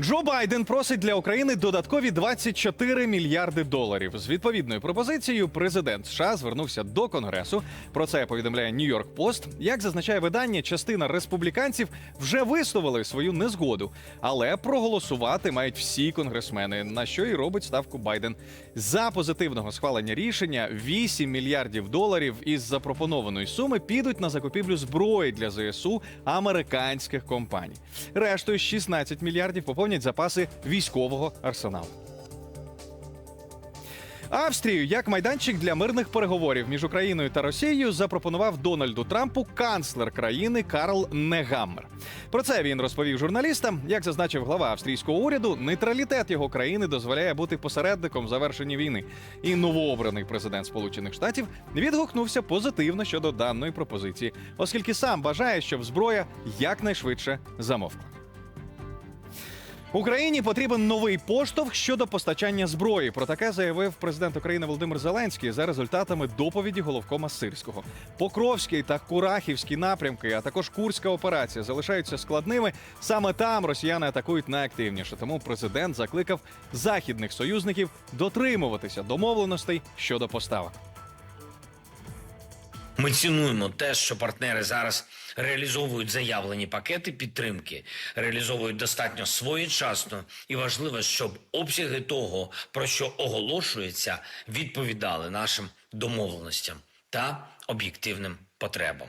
Джо Байден просить для України додаткові 24 мільярди доларів. З відповідною пропозицією президент США звернувся до Конгресу. Про це повідомляє Нью-Йорк Пост. Як зазначає видання, частина республіканців вже висловили свою незгоду, але проголосувати мають всі конгресмени, на що і робить ставку Байден. За позитивного схвалення рішення 8 мільярдів доларів із запропонованої суми підуть на закупівлю зброї для ЗСУ американських компаній. Рештою 16 мільярдів поповнять запаси військового арсеналу. Австрію як майданчик для мирних переговорів між Україною та Росією запропонував Дональду Трампу канцлер країни Карл Негаммер. Про це він розповів журналістам. Як зазначив глава австрійського уряду, нейтралітет його країни дозволяє бути посередником в завершенні війни. І новообраний президент Сполучених Штатів відгукнувся позитивно щодо даної пропозиції, оскільки сам бажає, щоб зброя якнайшвидше замовкла. Україні потрібен новий поштовх щодо постачання зброї. Про таке заявив президент України Володимир Зеленський за результатами доповіді головкома Сирського. Покровський та Курахівський напрямки, а також Курська операція залишаються складними. Саме там росіяни атакують найактивніше. Тому президент закликав західних союзників дотримуватися домовленостей щодо поставок. Ми цінуємо те, що партнери зараз реалізовують заявлені пакети підтримки, реалізовують достатньо своєчасно і важливо, щоб обсяги того, про що оголошується, відповідали нашим домовленостям та об'єктивним потребам.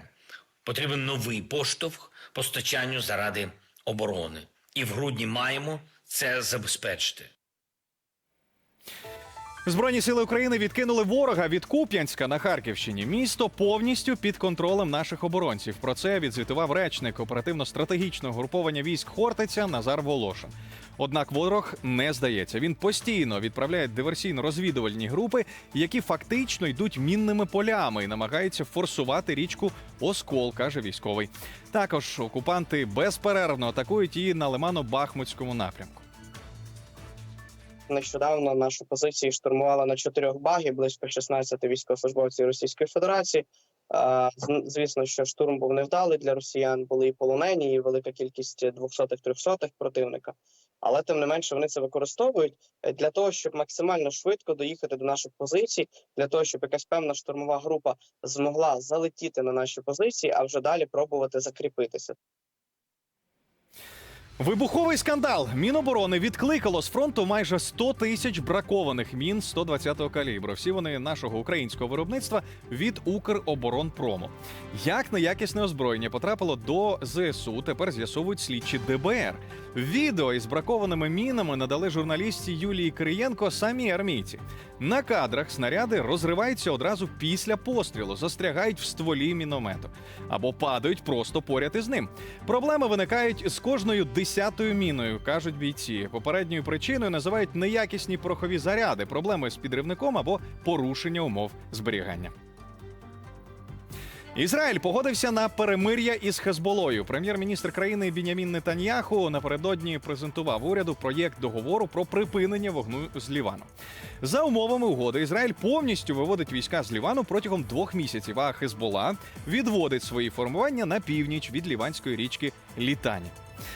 Потрібен новий поштовх постачанню заради оборони, і в грудні маємо це забезпечити. Збройні сили України відкинули ворога від Куп'янська на Харківщині. Місто повністю під контролем наших оборонців. Про це відзвітував речник оперативно-стратегічного груповання військ Хортиця Назар Волошин. Однак ворог не здається. Він постійно відправляє диверсійно-розвідувальні групи, які фактично йдуть мінними полями і намагаються форсувати річку Оскол, каже військовий. Також окупанти безперервно атакують її на Лимано-Бахмутському напрямку. Нещодавно нашу позицію штурмували на чотирьох багі, близько 16 військовослужбовців Російської Федерації. Звісно, що штурм був невдалий для росіян, були і полонені, і велика кількість двохсотих трьохсотих противника. Але тим не менше вони це використовують для того, щоб максимально швидко доїхати до наших позицій, для того, щоб якась певна штурмова група змогла залетіти на наші позиції, а вже далі пробувати закріпитися. Вибуховий скандал. Міноборони відкликало з фронту майже 100 тисяч бракованих мін 120-го калібру. Всі вони нашого українського виробництва від Укроборонпрому. Як неякісне озброєння потрапило до ЗСУ, тепер з'ясовують слідчі ДБР. Відео із бракованими мінами надали журналістці Юлії Кириєнко самі армійці. На кадрах снаряди розриваються одразу після пострілу, застрягають в стволі міномету або падають просто поряд із ним. Проблеми виникають з кожною десятою міною, кажуть бійці. Попередньою причиною називають неякісні порохові заряди, проблеми з підривником або порушення умов зберігання. Ізраїль погодився на перемир'я із Хезболою. Прем'єр-міністр країни Бінямін Нетаньяху напередодні презентував уряду проєкт договору про припинення вогню з Лівану. За умовами угоди, Ізраїль повністю виводить війська з Лівану протягом двох місяців, а Хезбола відводить свої формування на північ від ліванської річки Літані.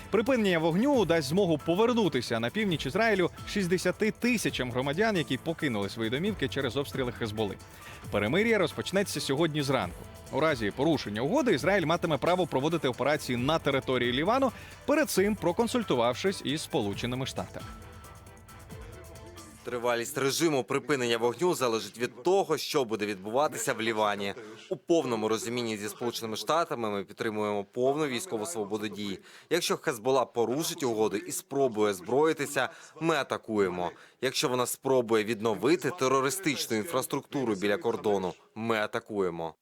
Припинення вогню дасть змогу повернутися на північ Ізраїлю 60 тисячам громадян, які покинули свої домівки через обстріли Хезболи. Перемир'я розпочнеться сьогодні зранку. У разі порушення угоди Ізраїль матиме право проводити операції на території Лівану, перед цим проконсультувавшись із Сполученими Штатами. Тривалість режиму припинення вогню залежить від того, що буде відбуватися в Лівані. У повному розумінні зі сполученими штатами ми підтримуємо повну військову свободу дій. Якщо Хезбола порушить угоду і спробує зброїтися, ми атакуємо. Якщо вона спробує відновити терористичну інфраструктуру біля кордону, ми атакуємо.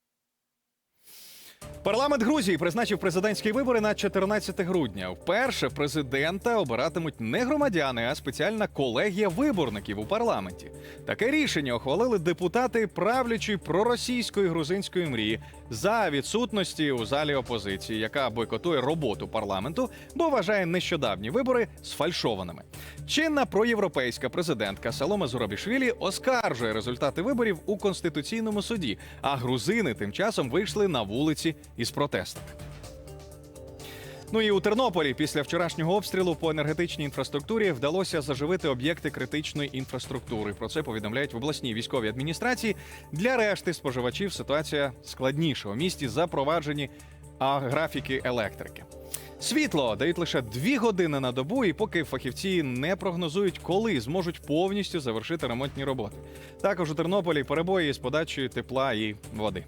Парламент Грузії призначив президентські вибори на 14 грудня. Вперше президента обиратимуть не громадяни, а спеціальна колегія виборників у парламенті. Таке рішення ухвалили депутати правлячої проросійської грузинської мрії за відсутності у залі опозиції, яка бойкотує роботу парламенту, бо вважає нещодавні вибори сфальшованими. Чинна проєвропейська президентка Салома Зурабішвілі оскаржує результати виборів у конституційному суді. А грузини тим часом вийшли на вулиці із протестами. Ну і у Тернополі після вчорашнього обстрілу по енергетичній інфраструктурі вдалося заживити об'єкти критичної інфраструктури. Про це повідомляють в обласній військовій адміністрації. Для решти споживачів ситуація складніша. У місті запроваджені графіки електрики. Світло дають лише дві години на добу, і поки фахівці не прогнозують, коли зможуть повністю завершити ремонтні роботи. Також у Тернополі перебої з подачею тепла і води.